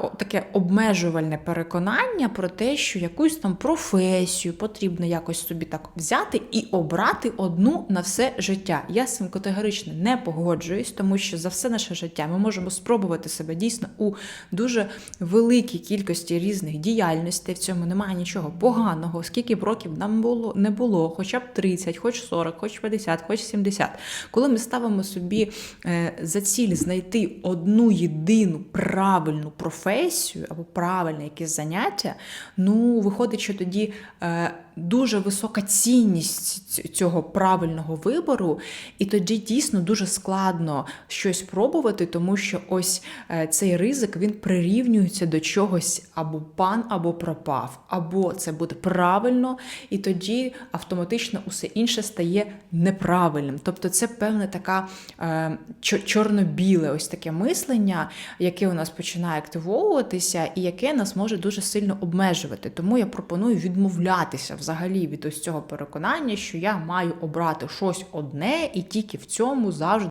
о, таке обмежувальне переконання про те, що якусь там професію потрібно якось собі так взяти і обрати одну на все життя. Я з цим категорично не погоджуюсь, тому що за все наше життя ми можемо спробувати себе дійсно у дуже великій кількості різних діяльностей. В цьому немає нічого поганого, скільки б років нам було не було, хоча б 30, хоч 40, хоч 50, хоч 70. Коли ми ставимо собі е, за ціль знайти одну єдину правильну професію або правильне якесь заняття, ну виходить, що тоді е, дуже висока цінність цього правильного вибору, і тоді дійсно дуже складно щось пробувати, тому що ось е, цей ризик він прирівнюється до чогось або пан, або пропав, або це буде правильно, і тоді автоматично усе інше стає неправильним. Тобто, це певна така е, чорно-біле ось таке мислення, яке у нас починає активовуватися, і яке нас може дуже сильно обмежувати. Тому я пропоную відмовлятися взагалі від ось цього переконання, що я маю обрати щось одне і тільки в цьому завжди.